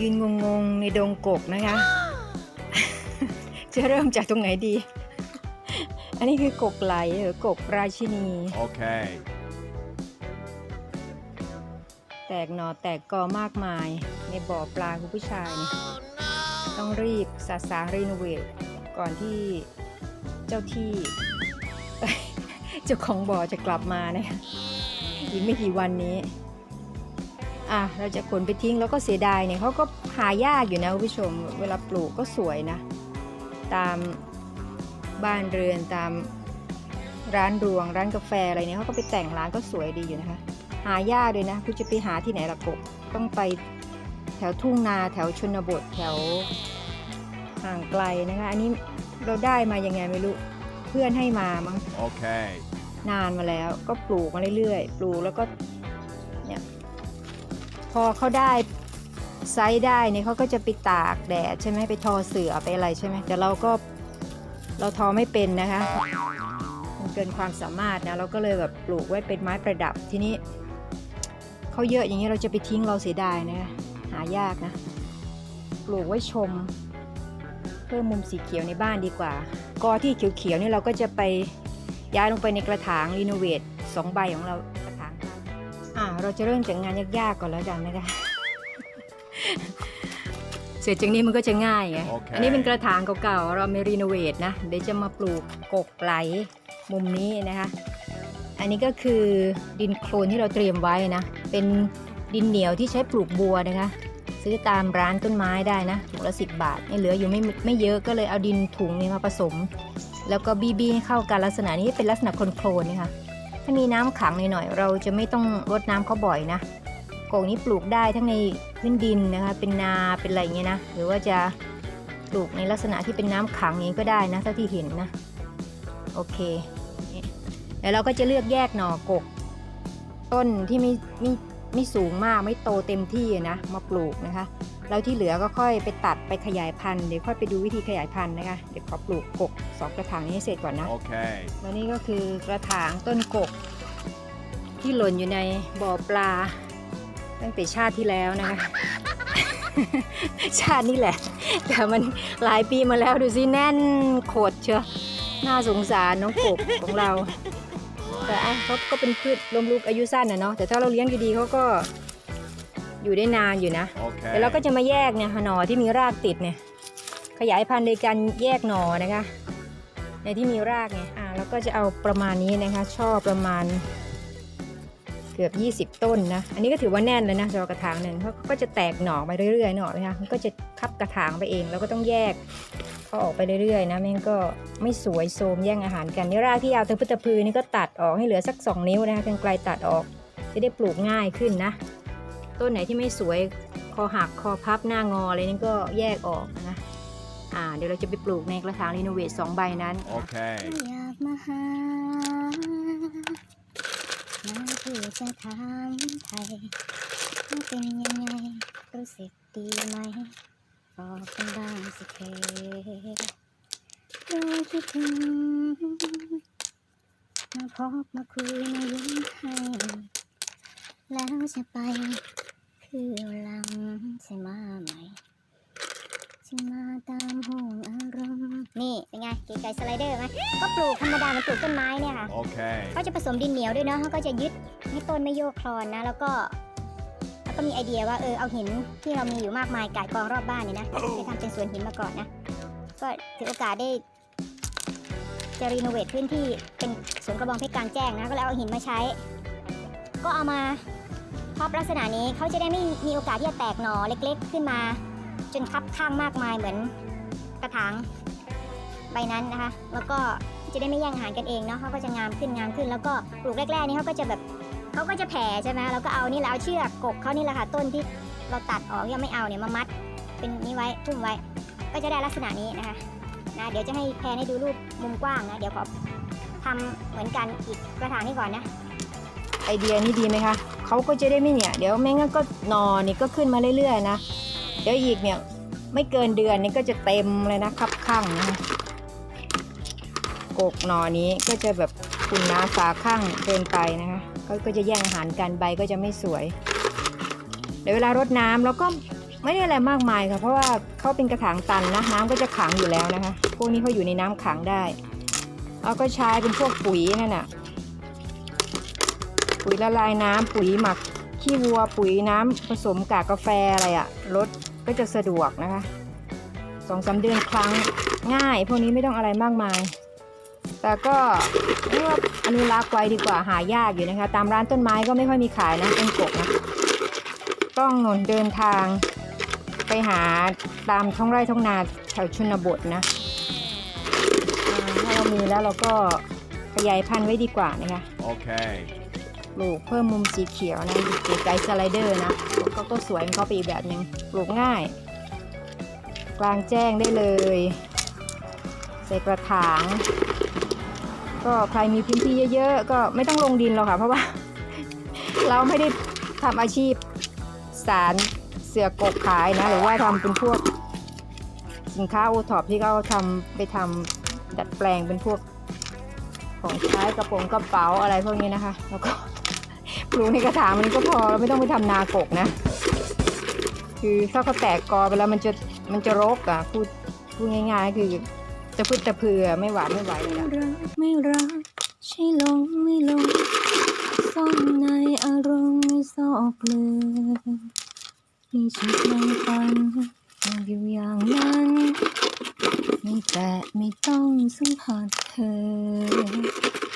ยืนงงๆในดงกกนะคะ จะเริ่มจากตรงไหนดี อันนี้คือกกไหลหรือกกราชินี Okay. แตกหนอแตกกอมากมาย ในบ่อปลาคุณผู้ชายเนี่ยต้องรีบสาสางรีโนเวทก่อนที่เจ้าที่ เจ้าของบ่อจะกลับมานะคะอีกไม่กี่วันนี้ อะเราจะขนไปทิ้งแล้วก็เสียดายเนี่ยเขาก็หายากอยู่นะคุณผู้ชม เวลาปลูกก็สวยนะ ตามบ้านเรือนตามร้านรวงร้านกาแฟอะไรเนี่ยเขาก็ไปแต่งร้านก็สวยดีอยู่นะคะ หายากเลยนะคุณจะไปหาที่ไหนล่ะกบต้องไปแถวทุ่งนาแถวชนบทแถวห่างไกลนะคะ อันนี้เราได้มายังไงไม่รู้เพื่อนให้มามั้ง Okay. นานมาแล้วก็ปลูกมาเรื่อยๆ ปลูกแล้วก็เนี่ย พอเขาได้ไซส์ได้เนี่ยเขาก็จะไปตากแดดใช่ไหมไปทอเสือไปอะไรใช่ไหมแต่เราก็เราทอไม่เป็นนะคะมันเกินความสามารถนะเราก็เลยแบบปลูกไว้เป็นไม้ประดับทีนี้เขาเยอะอย่างนี้เราจะไปทิ้งเราเสียดายนะคะหายากนะ ปลูกไว้ชม เพิ่มมุมสีเขียวในบ้านดีกว่า กอที่เขียวๆนี่เราก็จะไปย้ายลงไปในกระถางรีโนเวทสองใบของเรา เราจะเริ่มจากงานยากๆก่อนแล้วกันนะคะ เสร็จจากนี้มันก็จะง่ายไงโอเคอันนี้เป็นกระถางเก่าๆ เราไม่รีโนเวทนะ เดี๋ยวจะมาปลูกกกไหลมุมนี้นะคะ อันนี้ก็คือดินโคลนที่เราเตรียมไว้นะ เป็นดินเหนียวที่ใช้ปลูกบัวนะคะ ซื้อตามร้านต้นไม้ได้นะถุงละสิบบาทนี่เหลืออยู่ไม่ไม่เยอะก็เลยเอาดินถุงนี้มาผสม แล้วก็บีบีให้เข้ากันลักษณะนี้เป็นลักษณะโคลนๆนี่ค่ะถ้ามีน้ำขังหน่อยๆเราจะไม่ต้องรดน้ำเขาบ่อยนะโกงนี้ปลูกได้ทั้งในพื้นดินนะคะ เป็นนาเป็นอะไรเงี้ยนะ หรือว่าจะปลูกในลักษณะที่เป็นน้ำขังอย่างนี้ก็ได้นะเท่าที่เห็นนะ โอเคแล้วเราก็จะเลือกแยกหน่อกก ต้นที่ไม่ไม่ไม่สูงมากไม่โตเต็มที่นะ มาปลูกนะคะ แล้วที่เหลือก็ค่อยไปตัดไปขยายพันธุ์เดี๋ยวค่อยไปดูวิธีขยายพันธุ์นะคะเดี๋ยวขอปลูกกกสองกระถางนี้ให้เสร็จก่อนนะ Okay. แล้วนี่ก็คือกระถางต้นกก ที่หล่นอยู่ในบ่อปลา ตั้งแต่ชาติที่แล้วนะคะ ชาตินี่แหละ แต่มันหลายปีมาแล้วดูสิแน่นโขดเชียวน่าสงสารน้องกบของเรา แต่อะเขาก็เป็นพืชลมลุกอายุสั้นนะเนาะแต่ถ้าเราเลี้ยงดีๆเขาก็ อยู่ได้นานอยู่นะ Okay. เดี๋ยวเราก็จะมาแยกเนี่ยค่ะหน่อที่มีรากติดเนี่ย ขยายพันธุ์โดยการแยกหน่อนะคะ ในที่มีรากไงอ่าเราก็จะเอาประมาณนี้นะคะ ช่อประมาณเกือบ 20 ต้นนะ อันนี้ก็ถือว่าแน่นเลยนะจอกระถางหนึ่งเขาก็จะแตกหน่อไปเรื่อยๆหน่อไหมคะมันก็จะคับกระถางไปเอง แล้วก็ต้องแยกเขาออกไปเรื่อยๆนะไม่งั้นก็ไม่สวยโทรมแย่งอาหารกันนี่รากที่ยาวถึงพุทธพือนี่ก็ตัดออกให้เหลือสัก 2 นิ้วนะคะกันไกลตัดออกจะได้ปลูกง่ายขึ้นนะ ต้นไหนที่ไม่สวยคอหักคอพับหน้างออะไรนี่ก็แยกออกนะอ่าเดี๋ยวเราจะไปปลูกในกระถางรีโนเวทสองใบนั้น Okay. อยากมาหามาเพื่อจะถามไทยว่าเป็นยังไงรู้สึกดีไหมบอกกันบ้างสิเคเราคิดถึงมาพบมาคุยมายิ้มให้แล้วจะไป คือหลังจะมาใหม่ฉันมาตามห่วงอารมณ์นี่เป็นไงเก๋ไก่สไลเดอร์ไหมก็ปลูกธรรมดามันปลูกต้นไม้เนี่ยค่ะ Okay. เขาจะผสมดินเหนียวด้วยเนาะเขาก็จะยึดให้ต้นไม่โยกคลอนนะ แล้วก็แล้วก็มีไอเดียว่าเออเอาหินที่เรามีอยู่มากมายก่ายกองรอบบ้านเนี่ยนะไปทำเป็นสวนหินมาก่อนนะ ก็ถือโอกาสได้ จะรีโนเวทพื้นที่เป็นสวนกระบองเพชรกลางแจ้งนะ ก็เลยเอาหินมาใช้ ก็เอามา พอบลักษณะนี้เขาจะได้ไม่มีโอกาสที่จะแตกหน่อเล็กๆ ขึ้นมา จนคับข้างมากมายเหมือนกระถางใบนั้นนะคะ แล้วก็จะได้ไม่แย่งอาหารกันเองเนาะเขาก็จะงามขึ้นงามขึ้น แล้วก็ปลูกแรกๆนี่เขาก็จะแบบเขาก็จะแผ่ใช่ไหมแล้วก็เอานี่แหละเอาเชือกกกเขานี่แหละค่ะต้นที่เราตัดออกยังไม่เอาเนี่ยมามัด เป็นนี้ไว้ทุ่มไว้ ก็จะได้ลักษณะนี้นะคะนะเดี๋ยวจะให้แพนให้ดูรูปมุมกว้างนะเดี๋ยวขอทำเหมือนกันอีกกระถางนี้ก่อนนะ ไอเดียนี้ดีไหมคะเขาก็จะได้ไม่เนี่ย เดี๋ยวไม่งั้นก็นอนนี่ก็ขึ้นมาเรื่อยๆนะ เดี๋ยวอีกเนี่ยไม่เกินเดือนนี่ก็จะเต็มเลยนะคับข้างนะคะกกหนอนี้ก็จะแบบคุณน้าฝาข้างเกินไปนะคะก็จะแย่งอาหารกันใบก็จะไม่สวยเดี๋ยวเวลารดน้ำเราก็ไม่ได้อะไรมากมายค่ะ เพราะว่าเขาเป็นกระถางตันนะน้ำก็จะขังอยู่แล้วนะคะ พวกนี้เขาอยู่ในน้ำขังได้เราก็ใช้เป็นพวกปุ๋ยนั่นน่ะ ปุ๋ยละลายน้ำปุ๋ยหมักขี้วัวปุ๋ยน้ำผสมกากกาแฟอะไรอะรถก็จะสะดวกนะคะสองสามเดือนครั้งง่าย พวกนี้ไม่ต้องอะไรมากมาย แต่ก็เรียกว่าอนุรักษ์ไว้ดีกว่าหายากอยู่นะคะ ตามร้านต้นไม้ก็ไม่ค่อยมีขายนะต้นกกนะต้องหนนเดินทางไปหาตามท้องไร่ท้องนาแถวชนบทนะถ้าเรามีแล้วเราก็ขยายพันธุ์ไว้ดีกว่านะคะ Okay. ป ลูกเพิ่มมุมสีเขียวนะเก๋ไก่สไลเดอร์นะก็ก็สวยของเขาไปอีกแบบหนึงปลูกง่าย กลางแจ้งได้เลย ใส่กระถาง ก็ใครมีพื้นที่เยอะๆ ก็ไม่ต้องลงดินหรอกค่ะ เพราะว่า เราไม่ได้ทำอาชีพสารเสือกกขายนะ หรือว่าทำเป็นพวกสินค้าโอท็อปที่เขาทำไปทำดัดแปลงเป็นพวกของใช้กระโปรงกระเป๋าอะไรพวกนี้นะคะ แล้วก็ ปลูกในกระถางมันก็พอเราไม่ต้องไปทำนากกนะ คือถ้าเขาแตกกอไปแล้วมันจะมันจะรกอะพูดพูดง่ายๆคือจะพูดจะเผื่อไม่หวานไม่ไหวเลยนะรักไม่รักใช่ลงไม่ลงซ่อนในอารมณ์ไม่ซอกเลยนี่ฉันไม่ฝันอยู่อย่างนั้นไม่แตะไม่ต้องสัมผัสเธอ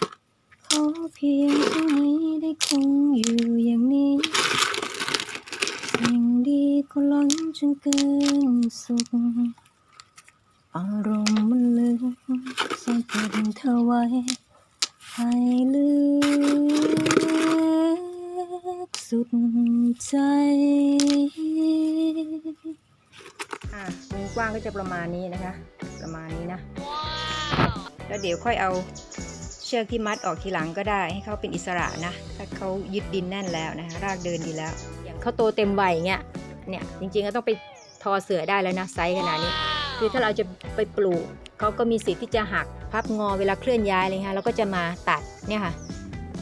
เพียงเท่านี้ได้คงอยู่อย่างนี้ สิ่งดีก็ล้นจนเกินสุข อารมณ์มันลึกซ่อนเก็บเธอไว้ ให้ลึกสุดใจอะวงกว้างก็จะประมาณนี้นะคะ ประมาณนี้นะ แล้วเดี๋ยวค่อยเอา ชือกที่มัดออกทีหลังก็ได้ให้เขาเป็นอิสระนะ ถ้าเขายึดดินแน่นแล้วนะคะรากเดินดีแล้ว อย่างเขาโตเต็มวัยเงี้ยเนี่ยจริงๆก็ต้องไปทอเสือได้แล้วนะไซส์ขนาดนี้ คือถ้าเราจะไปปลูกเขาก็มีสิทธิ์ที่จะหักพับงอเวลาเคลื่อนย้ายเลยค่ะแล้วก็จะมาตัดเนี่ยค่ะ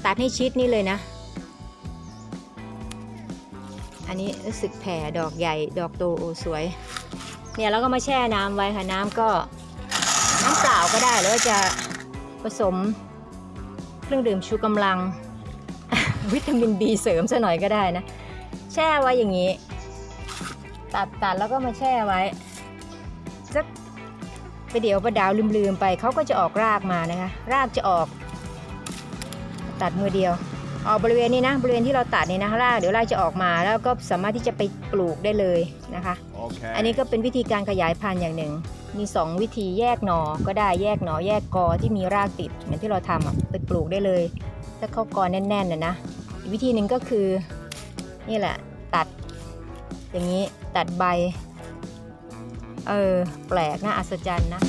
ตัดให้ชิดนี่เลยนะ อันนี้รู้สึกแผ่ดอกใหญ่ดอกโตโอสวย เนี่ยเราก็มาแช่น้ำไว้ค่ะน้ำก็น้ำเปล่าก็ได้หรือว่าจะผสม รื่องดื่มชูกำลัง วิตามินบีเสริมซะหน่อยก็ได้นะ แช่ไว้อย่างนี้ ตัดตัดแล้วก็มาแช่ไว้สักไปเดี๋ยวประดาวลืมๆไปเขาก็จะออกรากมานะคะ รากจะออก ตัดมือเดียวออกบริเวณนี้นะบริเวณที่เราตัดนี่นะรากเดี๋ยวรากจะออกมาแล้วก็สามารถที่จะไปปลูกได้เลยนะคะ Okay. อันนี้ก็เป็นวิธีการขยายพันธุ์อย่างหนึ่ง มี 2 วิธีแยกหนอก็ได้แยกหนอแยกกอที่มีรากติดเหมือนที่เราทำอะไปปลูกได้เลย ถ้าเข้ากอแน่นๆนะนะอีกวิธีหนึ่งก็คือนี่แหละตัด อย่างนี้ตัดใบ เออ แปลกน่าอัศจรรย์นะ